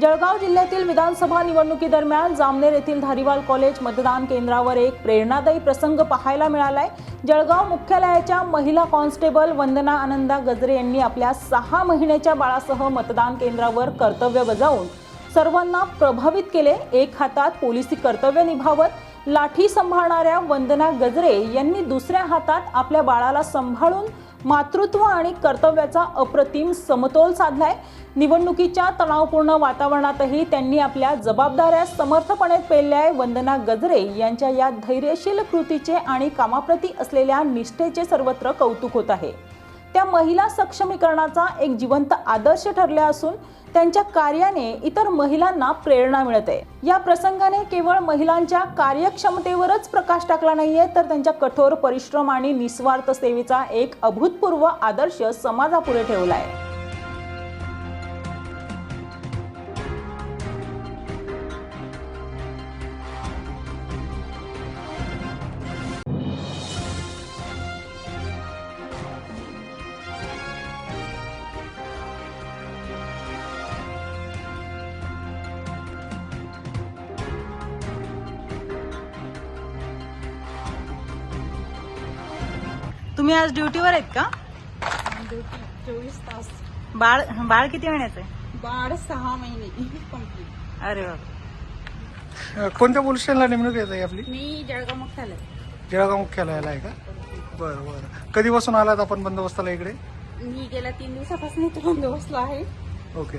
जळगाव जिल्ह्यातील विधानसभा निवडणुकीदरम्यान जामनेर येथील धारीवाल कॉलेज मतदान केंद्रावर एक प्रेरणादायी प्रसंग पाहायला मिळालाय. जळगाव मुख्यालयाच्या महिला कॉन्स्टेबल वंदना आनंदा गजरे यांनी आपल्या सहा महिन्याच्या बाळासह मतदान केंद्रावर कर्तव्य बजावून सर्वांना प्रभावित केले. एक हातात पोलिसी कर्तव्य निभावत लाठी सांभाळणाऱ्या वंदना गजरे यांनी दुसऱ्या हातात आपल्या बाळाला सांभाळून मातृत्व आणि कर्तव्याचा अप्रतिम समतोल साधलाय. निवडणुकीच्या तणावपूर्ण वातावरणातही त्यांनी आपल्या जबाबदाऱ्या समर्थपणे पेलल्या वंदना गजरे यांच्या या धैर्यशील कृतीचे आणि कामाप्रती असलेल्या निष्ठेचे सर्वत्र कौतुक होत आहे. त्या महिला सक्षमीकरणाचा एक जिवंत आदर्श ठरल्या असून त्यांच्या कार्याने इतर महिलांना प्रेरणा मिळते. या प्रसंगाने केवळ महिलांच्या कार्यक्षमतेवरच प्रकाश टाकला नाहीये तर त्यांच्या कठोर परिश्रम आणि निस्वार्थ सेवेचा एक अभूतपूर्व आदर्श समाजापुढे ठेवलाय. तुम्ही आज ड्युटीवर आहेत का? चोवीस तास. बाळ बाळ किती महिन्याचं आहे? बाळ सहा महिने. कंप्लीट अरे बाबा कोणत्या पोलीस स्टेशनला नेमणूक येत आहे आपली? मी जळगाव मुख्यालय. जळगाव मुख्यालयाला आहे का? बरं बरं. कधीपासून आलात आपण बंदोबस्ताला इकडे? मी गेल्या तीन दिवसापासून इथे बंदोबस्तला आहे. ओके.